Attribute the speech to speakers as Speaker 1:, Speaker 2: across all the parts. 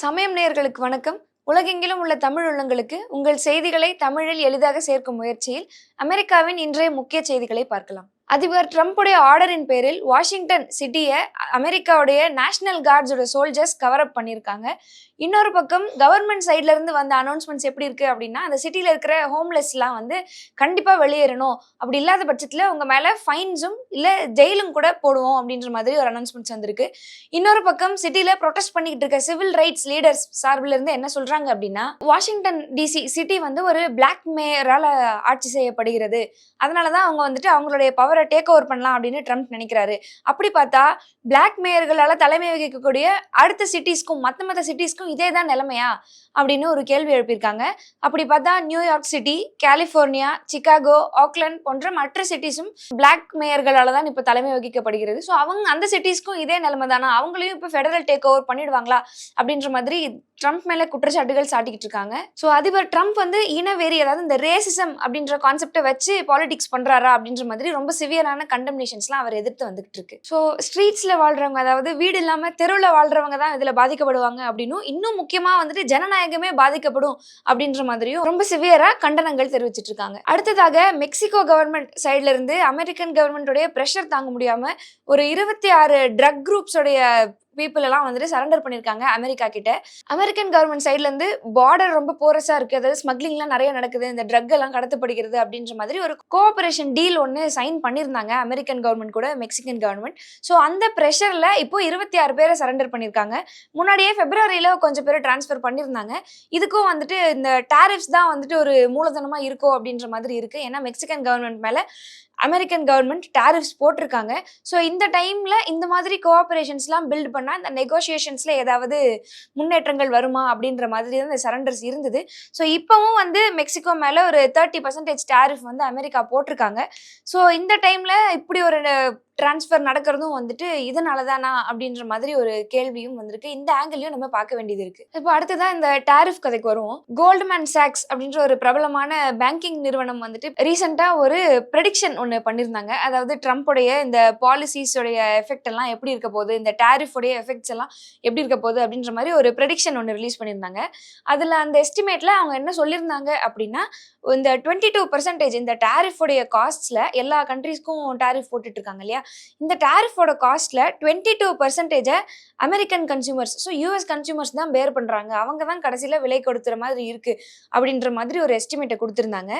Speaker 1: சமயம் நேயர்களுக்கு வணக்கம். உலகெங்கிலும் உள்ள தமிழ் உள்ளங்களுக்கு உங்கள் செய்திகளை தமிழில் எளிதாக சேர்க்கும் முயற்சியில் அமெரிக்காவின் இன்றைய முக்கிய செய்திகளை பார்க்கலாம். அதிபர் ட்ரம்ப்புடைய ஆர்டரின் பேரில் வாஷிங்டன் சிட்டியை அமெரிக்காவுடைய நேஷனல் கார்ட்ஸோட சோல்ஜர்ஸ் கவர் அப் பண்ணியிருக்காங்க. இன்னொரு பக்கம் கவர்மெண்ட் சைட்ல இருந்து வந்த அனௌன்ஸ்மெண்ட்ஸ் எப்படி இருக்கு அப்படின்னா அந்த சிட்டியில் இருக்கிற ஹோம்லெஸ்லாம் வந்து கண்டிப்பாக வெளியேறணும். அப்படி இல்லாத பட்சத்தில் உங்க மேலே ஃபைன்ஸும் இல்லை ஜெயிலும் கூட போடுவோம் அப்படின்ற மாதிரி ஒரு அனௌன்ஸ்மெண்ட்ஸ் வந்திருக்கு. இன்னொரு பக்கம் சிட்டியில் ப்ரொடெஸ்ட் பண்ணிக்கிட்டு இருக்க சிவில் ரைட்ஸ் லீடர்ஸ் சார்பில் இருந்து என்ன சொல்றாங்க அப்படின்னா வாஷிங்டன் டிசி சிட்டி வந்து ஒரு பிளாக் மேயரால் ஆட்சி செய்யப்படுகிறது. அதனாலதான் அவங்க வந்துட்டு அவங்களுடைய பவரை டேக் ஓவர் பண்ணலாம் அப்படின்னு ட்ரம்ப் நினைக்கிறாரு. அப்படி பார்த்தா பிளாக் மேயர்களால் தலைமை வகிக்கக்கூடிய அடுத்த சிட்டிஸ்க்கும் மற்ற மற்ற சிட்டிஸ்க்கும் இதே தான் நிலைமையா? அப்படின்னு ஒரு கேள்வி எழுப்பியிருக்காங்க. அப்படி பார்த்தா New York city California Chicago Oakland போன்ற மற்ற சிட்டிஸும் பிளாக் மேயர்களால் தான் இப்போ தலைமை வகிக்கப்படுகிறது. ஸோ அவங்க அந்த சிட்டிஸ்க்கும் இதே நிலைமை தானா? அவங்களையும் இப்போ ஃபெடரல் டேக் ஓவர் பண்ணிடுவாங்களா? அப்படின்ற மாதிரி ட்ரம்ப் மேலே குற்றச்சாட்டுகள் சாட்டிக்கிட்டு இருக்காங்க. ஸோ அதிபர் ட்ரம்ப் வந்து இனவெறி அதாவது இந்த ரேசிசம் அப்படின்ற கான்செப்டை வச்சு பாலிடிக்ஸ் பண்ணுறாரா அப்படின்ற மாதிரி ரொம்ப சிவியரான கண்டம்னேஷன்ஸ்லாம் அவர் எதிர்த்து வந்துகிட்டு இருக்கு. ஸோ ஸ்ட்ரீட்ஸில் வாழ்றவங்க அதாவது வீடு இல்லாமல் தெருவில் வாழ்றவங்க தான் இதில் பாதிக்கப்படுவாங்க அப்படின்னும் இன்னும் முக்கியமாக வந்துட்டு ஜனநாயகமே பாதிக்கப்படும் அப்படின்ற மாதிரியும் ரொம்ப சிவியராக கண்டனங்கள் தெரிவிச்சிட்டு இருக்காங்க. அடுத்ததாக மெக்சிகோ கவர்மெண்ட் சைட்லேருந்து அமெரிக்கன் கவர்மெண்ட்டுடைய ப்ரெஷர் தாங்க முடியாமல் ஒரு இருபத்தி ஆறு ட்ரக் குரூப்ஸோடைய பீப்புள் எல்லாம் வந்துட்டு சரண்டர் பண்ணியிருக்காங்க அமெரிக்கா கிட்ட. அமெரிக்கன் கவர்மெண்ட் சைட்ல இருந்து பார்டர் ரொம்ப போரஸா இருக்கு. அதாவது ஸ்மக்லிங்லாம் நிறைய நடக்குது. இந்த ட்ரக் எல்லாம் கடத்தப்படுகிறது அப்படின்ற மாதிரி ஒரு கோஆபரேஷன் டீல் ஒன்று சைன் பண்ணியிருந்தாங்க அமெரிக்கன் கவர்மெண்ட் கூட மெக்சிகன் கவர்மெண்ட் ஸோ அந்த ப்ரெஷரில் இப்போ இருபத்தி ஆறு பேரை சரண்டர் பண்ணியிருக்காங்க முன்னாடியே பிப்ரவரியில கொஞ்சம் பேர் டிரான்ஸ்ஃபர் பண்ணியிருந்தாங்க இதுக்கும் வந்துட்டு இந்த டேரிஃப்ஸ் தான் வந்துட்டு ஒரு மூலதனமாக இருக்கோ அப்படின்ற மாதிரி இருக்குது ஏன்னா மெக்சிகன் கவர்மெண்ட் மேலே அமெரிக்கன் கவர்மெண்ட் டேரிஃப்ஸ் போட்டிருக்காங்க. ஸோ இந்த டைமில் இந்த மாதிரி கோஆப்ரேஷன்ஸ்லாம் பில்ட் பண்ணால் இந்த நெகோஷியேஷன்ஸில் ஏதாவது முன்னேற்றங்கள் வருமா அப்படின்ற மாதிரி தான் இந்த சரண்டர்ஸ் இருந்தது. ஸோ இப்போவும் வந்து மெக்சிகோ மேலே ஒரு தேர்ட்டி பர்சன்டேஜ் டாரிஃப் வந்து அமெரிக்கா போட்டிருக்காங்க. ஸோ இந்த டைமில் இப்படி ஒரு டிரான்ஸ்ஃபர் நடக்கிறதும் வந்துட்டு இதனால தானா அப்படின்ற மாதிரி ஒரு கேள்வியும் வந்திருக்கு. இந்த ஆங்கிளையும் நம்ம பார்க்க வேண்டியது இருக்கு. இப்போ அடுத்ததான் இந்த டேரிஃப் கதைக்கு வருவோம். கோல்ட்மேன் சாக்ஸ் அப்படின்ற ஒரு பிரபலமான பேங்கிங் நிறுவனம் வந்துட்டு ரீசெண்டாக ஒரு ப்ரெடிக்ஷன் ஒன்று பண்ணியிருந்தாங்க. அதாவது ட்ரம்ப்புடைய இந்த பாலிசிஸோடைய எஃபெக்ட் எல்லாம் எப்படி இருக்க போகுது இந்த டேரிஃபுடைய எஃபெக்ட்ஸ் எல்லாம் எப்படி இருக்க போகுது அப்படின்ற மாதிரி ஒரு ப்ரெடிக்ஷன் ஒன்று ரிலீஸ் பண்ணியிருந்தாங்க. அதில் அந்த எஸ்டிமேட்டில் அவங்க என்ன சொல்லியிருந்தாங்க அப்படின்னா இந்த டுவெண்ட்டி டூ பர்சன்டேஜ் இந்த டேரிஃபுடைய காஸ்ட்ல எல்லா கண்ட்ரீஸ்க்கும் டேரிஃப் போட்டுட்டு இருக்காங்க இல்லையா? இந்த டாரிஃபோட காஸ்ட்ல twenty two பர்சன்டேஜை American consumers so US consumers தான் பேர் பண்றாங்க. அவங்க தான் கடைசியில விலை கொடுத்துற மாதிரி இருக்கு அப்படின்ற மாதிரி ஒரு எஸ்டிமேட்டை கொடுத்துருந்தாங்க.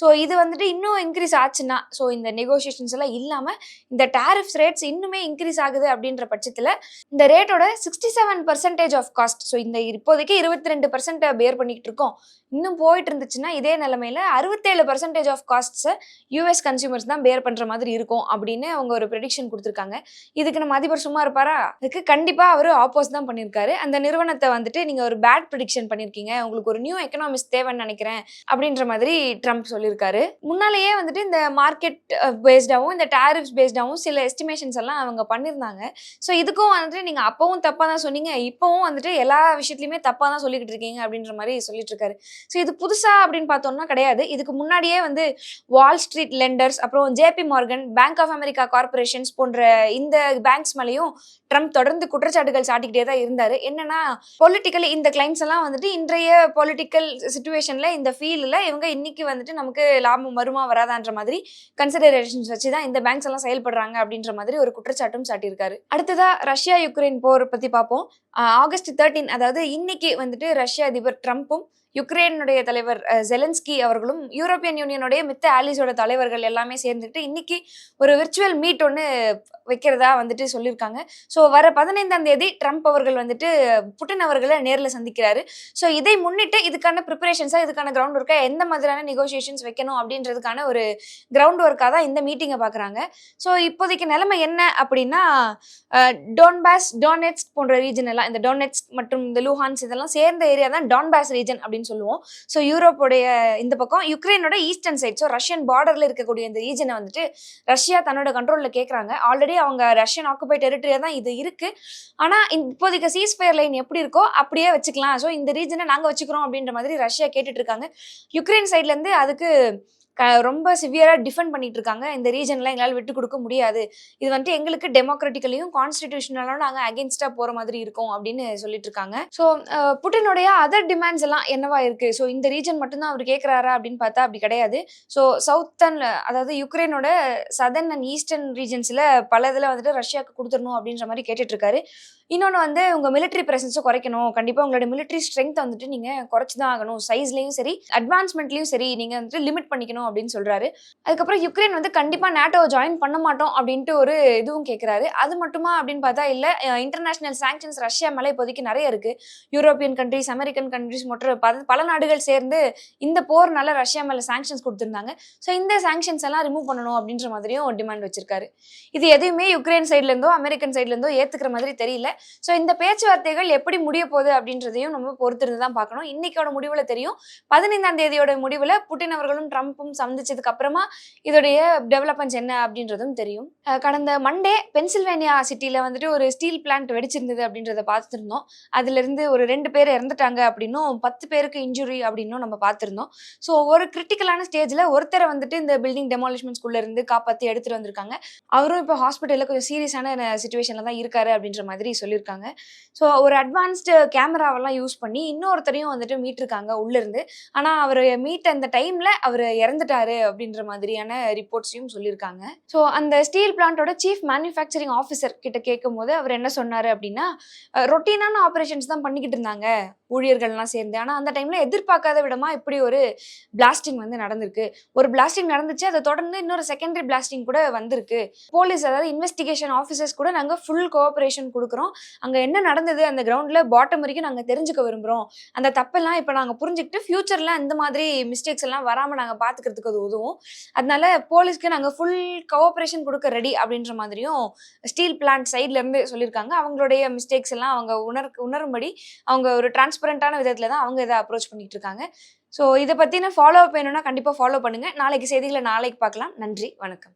Speaker 1: ஸோ இது வந்துட்டு இன்னும் இன்க்ரீஸ் ஆச்சுன்னா ஸோ இந்த நெகோசியேஷன்ஸ் எல்லாம் இல்லாம இந்த டாரிஃப்ஸ் ரேட்ஸ் இன்னுமே இன்க்ரீஸ் ஆகுது அப்படின்ற பட்சத்துல இந்த ரேட்டோட sixty seven percentage of cost so இந்த இப்போதைக்கு இருபத்தி ரெண்டு பர்சன்ட்டை பேர் பண்ணிக்கிட்டு இருக்கோம். இன்னும் போயிட்டு இருந்துச்சுன்னா இதே நிலமையில அறுபத்தேழு பர்சன்டேஜ் ஆஃப் காஸ்ட்ஸை யூஎஸ் கன்சியூமர்ஸ் தான் பேர் பண்ற மாதிரி இருக்கும் அப்படின்னு அவங்க ஒரு ப்ரெடிக்ஷன் கொடுத்துருக்காங்க. இதுக்கு நம்ம அதிபர் சும்மா இருப்பாரா? அதுக்கு கண்டிப்பாக அவர் ஆப்போஸ் தான் பண்ணியிருக்காரு. அந்த நிறுவனத்தை வந்துட்டு நீங்கள் ஒரு பேட் ப்ரிடிக்ஷன் பண்ணியிருக்கீங்க. உங்களுக்கு ஒரு நியூ எக்கனாமிக்ஸ் தேவைன்னு நினைக்கிறேன் அப்படின்ற மாதிரி ட்ரம்ப் சொல்லியிருக்காரு. முன்னாலேயே வந்துட்டு இந்த மார்க்கெட் பேஸ்டாகவும் இந்த டேரிஃப்ஸ் பேஸ்டாகவும் சில எஸ்டிமேஷன்ஸ் எல்லாம் அவங்க பண்ணியிருந்தாங்க. ஸோ இதுக்கும் வந்துட்டு நீங்கள் அப்பவும் தப்பாக தான் சொன்னீங்க. இப்போவும் வந்துட்டு எல்லா விஷயத்துலையுமே தப்பாக தான் சொல்லிக்கிட்டு இருக்கீங்க அப்படின்ற மாதிரி சொல்லிட்டு இருக்காரு ஸோ இது புதுசாக அப்படின்னு பார்த்தோம்னா கிடையாது. இதுக்கு முன்னாடியே வந்து வால் ஸ்ட்ரீட் லெண்டர்ஸ் அப்புறம் J P Morgan Bank of America corporations போன்ற இந்த பேங்க்ஸ் மேலேயும் ட்ரம்ப் தொடர்ந்து குற்றச்சாட்டுகள் சாட்டிக்கிட்டே தான் இருந்தாரு. என்னன்னா பொலிட்டிக்கலி இந்த கிளைண்ட்ஸ் எல்லாம் வந்துட்டு இன்றைய பொலிட்டிக்கல் சுச்சுவேஷன்ல இந்த ஃபீல்டில் இவங்க இன்னைக்கு வந்துட்டு நமக்கு லாபம் வருமா வராதான்ற மாதிரி கன்சிடரேஷன்ஸ் வச்சு தான் இந்த பேங்க்ஸ் எல்லாம் செயல்படுறாங்க அப்படின்ற மாதிரி ஒரு குற்றச்சாட்டும் சாட்டியிருக்காரு. அடுத்ததா ரஷ்யா யுக்ரைன் போர் பத்தி பார்ப்போம். ஆகஸ்ட் தேர்ட்டீன் அதாவது இன்னைக்கு வந்துட்டு ரஷ்ய அதிபர் ட்ரம்ப்பும் யுக்ரைனுடைய தலைவர் ஜெலன்ஸ்கி அவர்களும் யூரோப்பியன் யூனியனுடைய மித்த ஆலிஸோட தலைவர்கள் எல்லாமே சேர்ந்துட்டு இன்னைக்கு ஒரு விர்ச்சுவல் மீட் ஒன்று வைக்கிறதா வந்துட்டு சொல்லியிருக்காங்க. ஸோ வர பதினைந்தாம் தேதி ட்ரம்ப் அவர்கள் வந்துட்டு புட்டின் அவர்களை நேரில் சந்திக்கிறாரு. ஸோ இதை முன்னிட்டு இதுக்கான ப்ரிப்பரேஷன்ஸாக இதுக்கான கிரவுண்ட் ஒர்க்காக எந்த மாதிரியான நெகோசியேஷன்ஸ் வைக்கணும் அப்படின்றதுக்கான ஒரு கிரவுண்ட் ஒர்க்காக தான் இந்த மீட்டிங்கை பார்க்குறாங்க ஸோ இப்போதைக்கு நிலைமை என்ன அப்படின்னா டோன்பாஸ் டோனெட்ஸ் போன்ற ரீஜன் எல்லாம் இந்த டோனெட்ஸ் மற்றும் இந்த லூஹான்ஸ் இதெல்லாம் சேர்ந்த ஏரியா தான் டான்பாஸ் ரீஜன் அப்படின்னு சொல்லுவோம். ஸோ யூரோப்போடைய இந்த பக்கம் யுக்ரைனோட ஈஸ்டர்ன் சைட் ஸோ ரஷ்யன் பார்டரில் இருக்கக்கூடிய இந்த ரீஜனை வந்துட்டு ரஷ்யா தன்னோட கண்ட்ரோலில் கேட்குறாங்க ஆல்ரெடி அவங்க ரஷ்யன் ஆக்குபை டெரிட்டரியாக தான் இது இருக்கு. ஆனால் இப்போதைக்கு சீஸ் ஃபயர் லைன் எப்படி இருக்கோ அப்படியே வச்சுக்கலாம். ஸோ இந்த ரீஜனை நாங்கள் வச்சுக்கிறோம் அப்படின்ற மாதிரி ரஷ்யா கேட்டுட்டு இருக்காங்க. யுக்ரைன் சைட்லேருந்து அதுக்கு ரொம்ப சிவியராக டிஃபெண்ட் பண்ணிட்டு இருக்காங்க இந்த ரீஜன்லாம் எங்களால் விட்டு கொடுக்க முடியாது. இது வந்துட்டு எங்களுக்கு டெமோக்ராட்டிக்கலையும் கான்ஸ்டிடியூஷனலாலும் நாங்கள் அகேன்ஸ்டாக போகிற மாதிரி இருக்கோம் அப்படின்னு சொல்லிட்டு இருக்காங்க ஸோ புட்டினுடைய அதர் டிமாண்ட்ஸ் எல்லாம் என்னவா இருக்கு? ஸோ இந்த ரீஜன் மட்டும்தான் அவர் கேட்குறாரா அப்படின்னு பார்த்தா அப்படி கிடையாது. ஸோ சவுத்தன் அதாவது யுக்ரைனோட சதர்ன் அண்ட் ஈஸ்டர்ன் ரீஜன்ஸில் பல இதில் வந்துட்டு ரஷ்யாவுக்கு கொடுத்துடணும் அப்படின்ற மாதிரி கேட்டுட்டு இருக்காரு இன்னொன்று வந்து உங்கள் மிலிட்ரி ப்ரெசன்ஸை குறைக்கணும். கண்டிப்பாக உங்களோட மிலிட்ரி ஸ்ட்ரென்த் வந்துட்டு நீங்கள் குறைச்சி தான் ஆகணும் சைஸ்லையும் சரி அட்வான்ஸ்மெண்ட்லையும் சரி நீங்கள் வந்துட்டு லிமிட் பண்ணிக்கணும் அப்படின்னு சொல்கிறாரு அதுக்கப்புறம் யுக்ரைன் வந்து கண்டிப்பாக நேட்டோ ஜாயின் பண்ண மாட்டோம் அப்படின்ட்டு ஒரு இதுவும் கேட்குறாரு அது மட்டுமா அப்படின்னு பார்த்தா இல்லை இன்டர்நேஷனல் சாங்ஷன்ஸ் ரஷ்யா மேலே இப்போதைக்கு நிறைய இருக்குது யூரோப்பியன் கண்ட்ரிஸ் அமெரிக்கன் கண்ட்ரிஸ் மற்றும் பல பல நாடுகள் சேர்ந்து இந்த போர்னால ரஷ்யா மேலே சாங்ஷன்ஸ் கொடுத்துருந்தாங்க. ஸோ இந்த சாங்ஷன்ஸ் எல்லாம் ரிமூவ் பண்ணணும் அப்படின்ற மாதிரியும் டிமாண்ட் வச்சிருக்காரு. இது எதுவுமே யுக்ரைன் சைட்லேருந்தோ அமெரிக்கன் சைட்லேருந்தோ ஏத்துக்கிற மாதிரி தெரியல. ஸோ இந்த பேச்சுவார்த்தைகள் எப்படி முடிய போகுது அப்படின்றதையும் நம்ம பொறுத்திருந்து தான் பார்க்கணும். இன்னைக்கோட முடிவில் தெரியும். பதினைந்தாம் தேதியோட முடிவில் புட்டின் அவர்களும் ட்ரம்ப்பும் சந்திச்சதுக்கு அப்புறமா இதோடைய டெவலப்மெண்ட்ஸ் என்ன அப்படின்றதும் தெரியும். கடந்த மண்டே பென்சில்வேனியா சிட்டியில் வந்துட்டு ஒரு ஸ்டீல் பிளான்ட் வெடிச்சிருந்தது அப்படின்றத பார்த்துருந்தோம். அதுலேருந்து ஒரு ரெண்டு பேர் இறந்துட்டாங்க அப்படின்னும் பத்து பேருக்கு இன்ஜுரி அப்படின்னும் நம்ம பார்த்துருந்தோம். ஸோ ஒரு கிரிட்டிக்கலான ஸ்டேஜில் ஒருத்தரை வந்துட்டு இந்த பில்டிங் டெமாலிஷ்மெண்ட் இருந்து காப்பாற்றி எடுத்துட்டு வந்திருக்காங்க. அவரும் இப்போ ஹாஸ்பிட்டலில் கொஞ்சம் சீரியஸான சுச்சுவேஷனில் தான் இருக்காரு அப்படின்ற மாதிரி சொல்லியிருக்காங்க. ஸோ ஒரு அட்வான்ஸ்டு கேமராவெல்லாம் யூஸ் பண்ணி இன்னொருத்தரையும் வந்துட்டு மீட்டிருக்காங்க உள்ளேருந்து. ஆனால் அவர் மீட் அந்த டைமில் அவர் இறந்துட்டாரு. அப்படின்ற மாதிரியான ரிப்போர்ட்ஸையும் சொல்லியிருக்காங்க. ஸோ அந்த ஸ்டீல் பிளான்ட்டோட சீஃப் மேனுஃபேக்சரிங் ஆஃபீஸர் கிட்ட கேட்கும்போது அவர் என்ன சொன்னார் அப்படின்னா ரொட்டீனான ஆப்ரேஷன்ஸ் தான் பண்ணிக்கிட்டு இருந்தாங்க. ஊழியர்கள்லாம் சேர்ந்து. ஆனால் அந்த டைமில் எதிர்பார்க்காத விடமா இப்படி ஒரு பிளாஸ்டிங் வந்து நடந்திருக்கு. ஒரு பிளாஸ்டிங் நடந்துச்சு அதை தொடர்ந்து இன்னொரு செகண்டரி பிளாஸ்டிங் கூட வந்திருக்கு. போலீஸ் அதாவது இன்வெஸ்டிகேஷன் ஆஃபீஸர்ஸ் கூட நாங்கள் ஃபுல் கோஆப்ரேஷன் கொடுக்குறோம். அங்கே என்ன நடந்தது அந்த கிரவுண்டில் பாட்டம் வரைக்கும் நாங்கள் தெரிஞ்சுக்க விரும்புகிறோம் அந்த தப்பெல்லாம் இப்போ நாங்கள் புரிஞ்சுக்கிட்டு ஃபியூச்சரில் இந்த மாதிரி மிஸ்டேக்ஸ் எல்லாம் வராமல் நாங்கள் பார்த்துக்கிறதுக்கு அது உதவும். அதனால போலீஸ்க்கு நாங்கள் ஃபுல் கோஆப்ரேஷன் கொடுக்க ரெடி அப்படின்ற மாதிரியும் ஸ்டீல் பிளான்ட் சைட்லேருந்து சொல்லியிருக்காங்க. அவங்களுடைய மிஸ்டேக்ஸ் எல்லாம் அவங்க உணர் உணரும்படி அவங்க ஒரு டிரான்ஸ்பரண்டான விதத்தில் தான் அவங்க இதை அப்ரோச் பண்ணிட்டு இருக்காங்க ஸோ இதை பற்றின ஃபாலோ அப் வேணும்னா கண்டிப்பாக ஃபாலோ பண்ணுங்கள் நாளைக்கு செய்திகளை நாளைக்கு பார்க்கலாம். நன்றி. வணக்கம்.